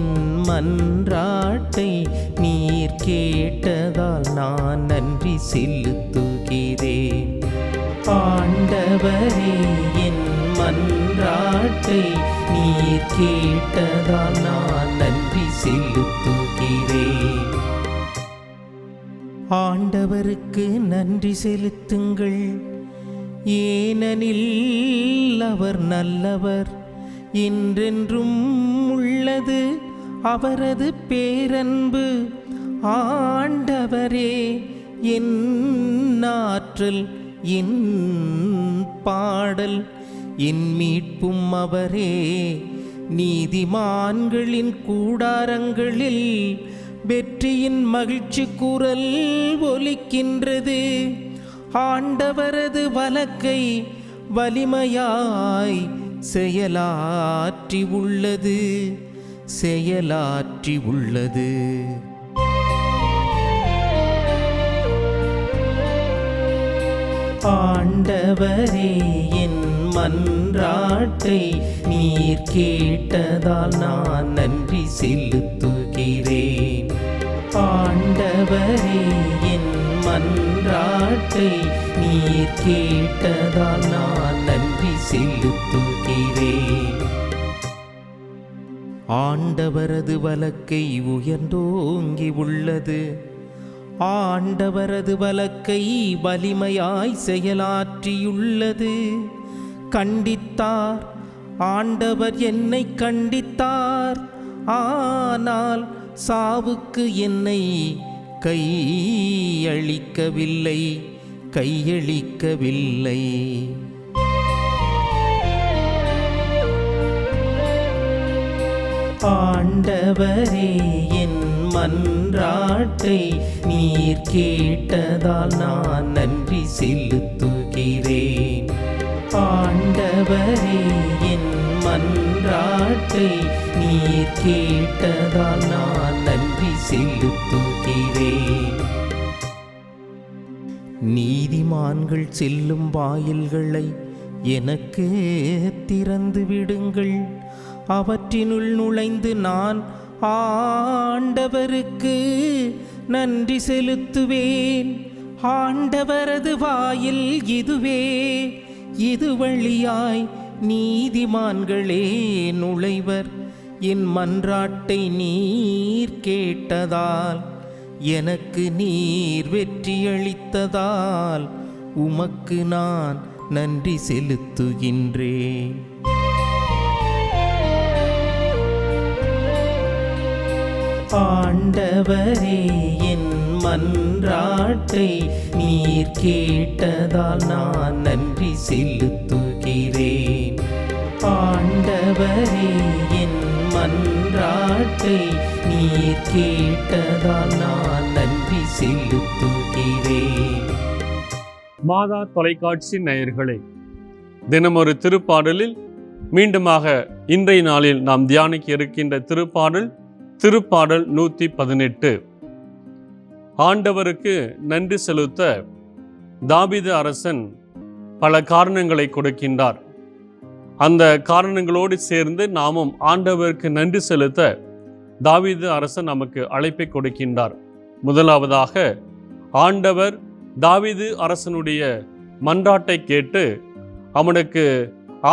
மன்றாட்டை நீர் கேட்டதால் நான் நன்றி செலுத்துகிறேன். ஆண்டவரே என் மன்றாட்டை நீர் கேட்டதால் நான் நன்றி செலுத்துகிறேன். ஆண்டவருக்கு நன்றி செலுத்துங்கள். ஏனெனில் அவர் நல்லவர் என்றென்றும் உள்ளது அவரது பேரன்பு. ஆண்டவரே என் ஆற்றல் என் பாடல் என் மீட்பும் அவரே. நீதிமான்களின் கூடாரங்களில் வெற்றியின் மகிழ்ச்சி குரல் ஒலிக்கின்றது. ஆண்டவரது வழக்கை வலிமையாய் செயலாற்றி உள்ளது. செயலாற்றி உள்ளது. ஆண்டவரே என் மன்றாட்டை நீர் கேட்டதால் நான் நன்றி செலுத்துகிறேன். ஆண்டவரே என் மன்றாட்டை நீர் கேட்டதால் நான் நன்றி செலுத்துகிறேன். ஆண்டவரது வலக்கை உயர்ந்தோங்கி உள்ளது. ஆண்டவரது வலக்கை வலிமையாய் செயலாற்றியுள்ளது. கண்டித்தார். ஆண்டவர் என்னை கண்டித்தார். ஆனால் சாவுக்கு என்னை கையளிக்கவில்லை. கையளிக்கவில்லை. ஆண்டவரே என் மன்றாட்டை நீர் கேட்டதால் நான் நன்றி செலுத்துகிறேன். ஆண்டவரே என் மன்றாட்டை நீர் கேட்டதால் நான் நன்றி செலுத்துகிறேன். நீதிமான்கள் செல்லும் வாயில்களை எனக்கு திறந்து விடுங்கள். அவற்றினுள் நுழைந்து நான் ஆண்டவருக்கு நன்றி செலுத்துவேன். ஆண்டவரது வாயில் இதுவே இது வழியாய் நீதிமான்களே நுழைவர். என் மன்றாட்டை நீர் கேட்டதால் எனக்கு நீர் வெற்றியளித்ததால் உமக்கு நான் நன்றி செலுத்துகின்றேன். ஆண்டவரே என் மன்றாட்டை நீர் கேட்டதால் நான் நன்றி செலுத்துகிறேன். ஆண்டவரே என் மன்றாட்டை நீர் கேட்டதால் நான் நன்றி செலுத்துகிறேன். மாதா தொலைக்காட்சி நேயர்களே தினமொரு திருப்பாடலில் மீண்டுமாக இன்றைய நாளில் நாம் தியானிக்க இருக்கின்ற திருப்பாடல் திருப்பாடல் நூற்றி பதினெட்டு. ஆண்டவருக்கு நன்றி செலுத்த தாபித அரசன் பல காரணங்களை கொடுக்கின்றார். அந்த காரணங்களோடு சேர்ந்து நாமும் ஆண்டவருக்கு நன்றி செலுத்த தாவிது அரசன் நமக்கு அழைப்பை கொடுக்கின்றார். முதலாவதாக ஆண்டவர் தாவிது அரசனுடைய மன்றாட்டை கேட்டு அவனுக்கு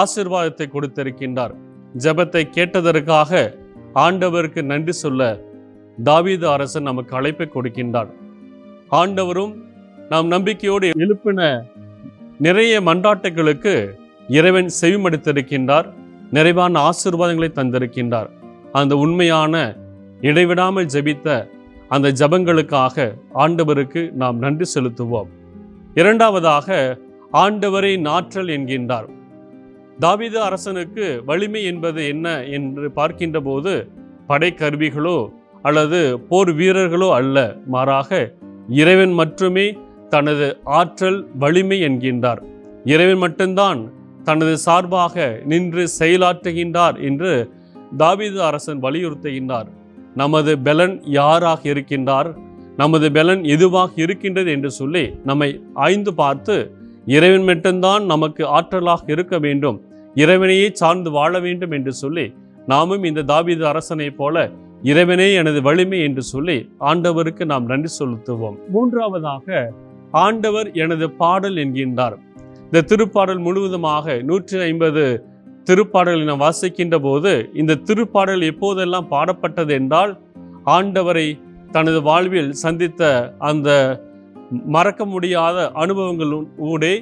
ஆசிர்வாதத்தை கொடுத்திருக்கின்றார். ஜெபத்தை கேட்டதற்காக ஆண்டவருக்கு நன்றி சொல்ல தாவீது அரசன் நமக்கு அழைப்பை கொடுக்கின்றார் ஆண்டவரும் நாம் நம்பிக்கையோடு எழுப்பின நிறைய மன்றாட்டுகளுக்கு இறைவன் செவிமடுத்திருக்கின்றார் நிறைவான ஆசீர்வாதங்களை தந்திருக்கின்றார். அந்த உண்மையான இடைவிடாமல் ஜெபித்த அந்த ஜபங்களுக்காக ஆண்டவருக்கு நாம் நன்றி செலுத்துவோம். இரண்டாவதாக ஆண்டவரை நாற்றல் என்கின்றார். தாவீது அரசனுக்கு வலிமை என்பது என்ன என்று பார்க்கின்ற போது படைக்கருவிகளோ அல்லது போர் வீரர்களோ அல்ல மாறாக இறைவன் மட்டுமே தனது ஆற்றல் வலிமை என்கின்றார். இறைவன் மட்டும்தான் தனது சார்பாக நின்று செயலாற்றுகின்றார் என்று தாவிது அரசன் வலியுறுத்துகின்றார். நமது பலன் யாராக இருக்கின்றார்? நமது பலன் எதுவாக இருக்கின்றது என்று சொல்லி நம்மை ஆய்ந்து பார்த்து இறைவன் மட்டும்தான் நமக்கு ஆற்றலாக இருக்க வேண்டும். இறைவனையே சார்ந்து வாழ வேண்டும் என்று சொல்லி நாமும் இந்த தாவீது அரசனைப் போல இறைவனே எனது வலிமை என்று சொல்லி ஆண்டவருக்கு நாம் நன்றி செலுத்துவோம். மூன்றாவதாக ஆண்டவர் எனது பாடல் என்கின்றார். இந்த திருப்பாடல் முழுவதுமாக நூற்றி ஐம்பது திருப்பாடலை நாம் வாசிக்கின்ற போது இந்த திருப்பாடல் எப்போதெல்லாம் பாடப்பட்டது என்றால் ஆண்டவரை தனது வாழ்வில் சந்தித்த அந்த மறக்க முடியாத அனுபவங்கள் ஊடே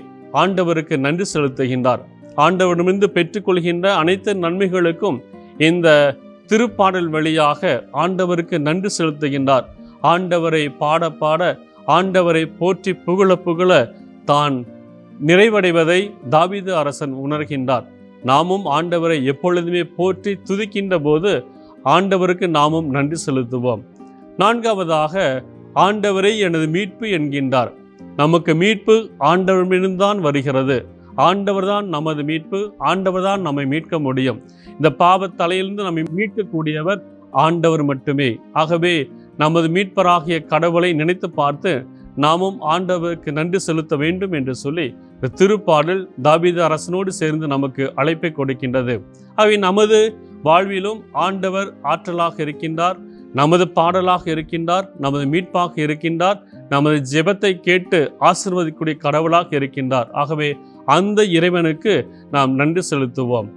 ஆண்டவருக்கு நன்றி செலுத்துகின்றார். ஆண்டவரிடமிருந்து பெற்றுக்கொள்கின்ற அனைத்து நன்மைகளுக்கும் இந்த திருப்பாடல் வழியாக ஆண்டவருக்கு நன்றி செலுத்துகின்றார். ஆண்டவரை பாட பாட ஆண்டவரை போற்றி புகழ புகழ தான் நிறைவடைவதை தாவிது அரசன் உணர்கின்றார். நாமும் ஆண்டவரை எப்பொழுதுமே போற்றி துதிக்கின்ற போது ஆண்டவருக்கு நாமும் நன்றி செலுத்துவோம். நான்காவதாக ஆண்டவரை எனது மீட்பு என்கின்றார். நமக்கு மீட்பு ஆண்டவரிடம்தான் வருகிறது. ஆண்டவர்தான் நமது மீட்பு ஆண்டவர்தான் நம்மை மீட்க முடியும். இந்த பாவத்தலையிலிருந்து நம்மை மீட்கக்கூடியவர் ஆண்டவர் மட்டுமே. ஆகவே நமது மீட்பராகிய கடவுளை நினைத்து பார்த்து நாமும் ஆண்டவருக்கு நன்றி செலுத்த வேண்டும் என்று சொல்லி திருப்பாடல் தாவீது அரசனோடு சேர்ந்து நமக்கு அழைப்பை கொடுக்கின்றது. அவை நமது வாழ்விலும் ஆண்டவர் ஆற்றலாக இருக்கின்றார். நமது பாடலாக இருக்கின்றார் நமது மீட்பாக இருக்கின்றார் நமது ஜெபத்தை கேட்டு ஆசிர்வதிக்கூடிய கடவுளாக இருக்கின்றார். ஆகவே அந்த இறைவனுக்கு நாம் நன்றி செலுத்துவோம்.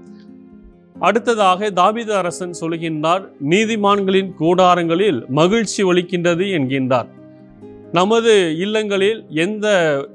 அடுத்ததாக தாபித அரசன் சொல்கின்றார் நீதிமான்களின் கூடாரங்களில் மகிழ்ச்சி ஒலிக்கின்றது என்கின்றார். நமது இல்லங்களில் எந்த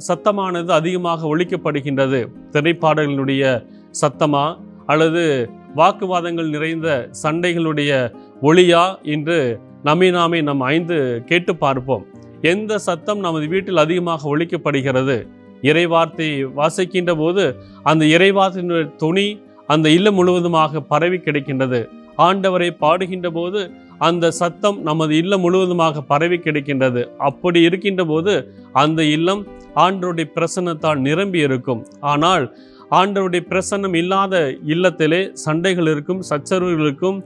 சத்தமானது அதிகமாக ஒழிக்கப்படுகின்றது திரைப்பாடல்களுடைய சத்தமா? அல்லது வாக்குவாதங்கள் நிறைந்த சண்டைகளுடைய ஒளியா என்று நம்மை நாமே நம் ஐந்து கேட்டு பார்ப்போம். எந்த சத்தம் நமது வீட்டில் அதிகமாக ஒலிக்கப்படுகிறது? இறைவார்த்தை வாசிக்கின்ற போது அந்த இறைவார்த்தையினுடைய துணி அந்த இல்லம் முழுவதுமாக பரவி கிடைக்கின்றது. ஆண்டவரை பாடுகின்ற போது அந்த சத்தம் நமது இல்லம் முழுவதுமாக பரவி கிடைக்கின்றது. அப்படி இருக்கின்ற போது அந்த இல்லம் ஆண்டவருடைய பிரசன்னத்தால் நிரம்பி இருக்கும். ஆனால் ஆண்டருடைய பிரசன்னம் இல்லாத இல்லத்திலே சண்டைகள் இருக்கும் சச்சரவுகள் இருக்கும்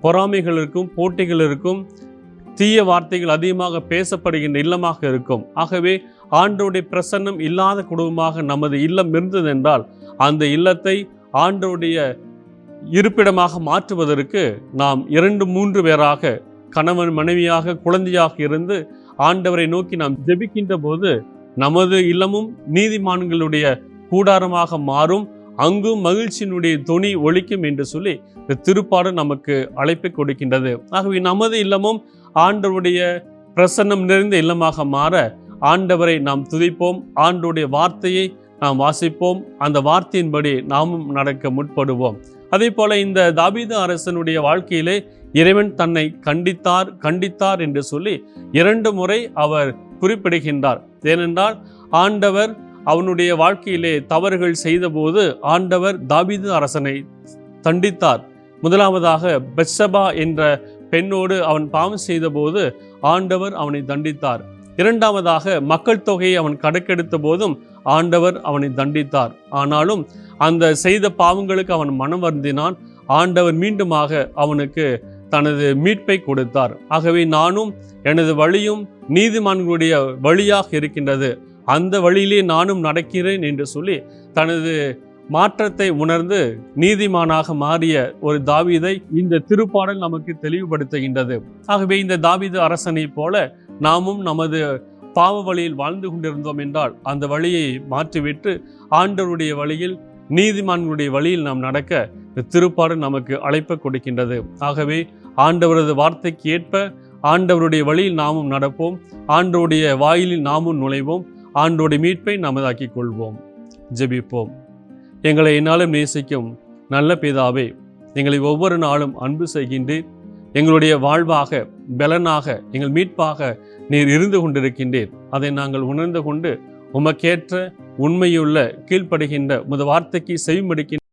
பொறாமைகள் இருக்கும் போட்டிகள் இருக்கும் தீய வார்த்தைகள் அதிகமாக பேசப்படுகின்ற இல்லமாக இருக்கும். ஆகவே ஆண்டோடைய பிரசன்னம் இல்லாத குடும்பமாக நமது இல்லம் இருந்ததென்றால் அந்த இல்லத்தை ஆண்டோடைய இருப்பிடமாக மாற்றுவதற்கு நாம் இரண்டு மூன்று பேராக கணவன் மனைவியாக குழந்தையாக இருந்து ஆண்டவரை நோக்கி நாம் ஜெபிக்கின்ற போது நமது இல்லமும் நீதிமான்களுடைய கூடாரமாக மாறும். அங்கும் மகிழ்ச்சியினுடைய துணி ஒழிக்கும் என்று சொல்லி இந்த திருப்பாடு நமக்கு அழைப்பை கொடுக்கின்றது. ஆகவே நமது இல்லமும் ஆண்டவருடைய பிரசன்னம் நிறைந்த இல்லமாக மாற ஆண்டவரை நாம் துதிப்போம். ஆண்டவருடைய வார்த்தையை நாம் வாசிப்போம். அந்த வார்த்தையின்படி நாமும் நடக்க முற்படுவோம். அதே போல இந்த தாபீது அரசனுடைய வாழ்க்கையிலே இறைவன் தன்னை கண்டித்தார் கண்டித்தார் என்று சொல்லி இரண்டு முறை அவர் குறிப்பிடுகின்றார். ஏனென்றால் ஆண்டவர் அவனுடைய வாழ்க்கையிலே தவறுகள் செய்தபோது ஆண்டவர் தாபீது அரசனை தண்டித்தார். முதலாவதாக பெட்சபா என்ற பெண்ணோடு அவன் பாவம் செய்தபோது ஆண்டவர் அவனை தண்டித்தார். இரண்டாவதாக மக்கள் தொகையை அவன் கணக்கெடுத்த போதும் ஆண்டவர் அவனை தண்டித்தார். ஆனாலும் அந்த செய்த பாவங்களுக்கு அவன் மனம் வருந்தினான். ஆண்டவர் மீண்டுமாக அவனுக்கு தனது மீட்பை கொடுத்தார். ஆகவே நானும் எனது வழியும் நீதிமான்களுடைய வழியாக இருக்கின்றது. அந்த வழியிலே நானும் நடக்கிறேன் என்று சொல்லி தனது மாற்றத்தை உணர்ந்து நீதிமானாக மாறிய ஒரு தாவீதை இந்த திருப்பாடல் நமக்கு தெளிவுபடுத்துகின்றது. ஆகவே இந்த தாவீது அரசனைப் போல நாமும் நமது பாவ வழியில் வாழ்ந்து கொண்டிருந்தோம் என்றால் அந்த வழியை மாற்றிவிட்டு ஆண்டவருடைய வழியில் நீதிமான்களுடைய வழியில் நாம் நடக்க இந்த திருப்பாடல் நமக்கு அழைப்பு கொடுக்கின்றது. ஆகவே ஆண்டவரது வார்த்தைக்கு ஏற்ப ஆண்டவருடைய வழியில் நாமும் நடப்போம். ஆண்டவருடைய வாயிலில் நாமும் நுழைவோம். ஆண்டோடைய மீட்பை நமதாக்கிக் கொள்வோம் ஜெபிப்போம். எங்களை என்னாலும் நேசிக்கும் நல்ல பிதாவே எங்களை ஒவ்வொரு நாளும் அன்பு செய்கின்றீர். எங்களுடைய வாழ்வாக பலனாக எங்கள் மீட்பாக நீர் இருந்து கொண்டிருக்கின்றீர். அதை நாங்கள் உணர்ந்து கொண்டு உமக்கேற்ற உண்மையுள்ள கீழ்ப்படுகின்ற உமது வார்த்தைக்கு செய்யும்படிக்கின்ற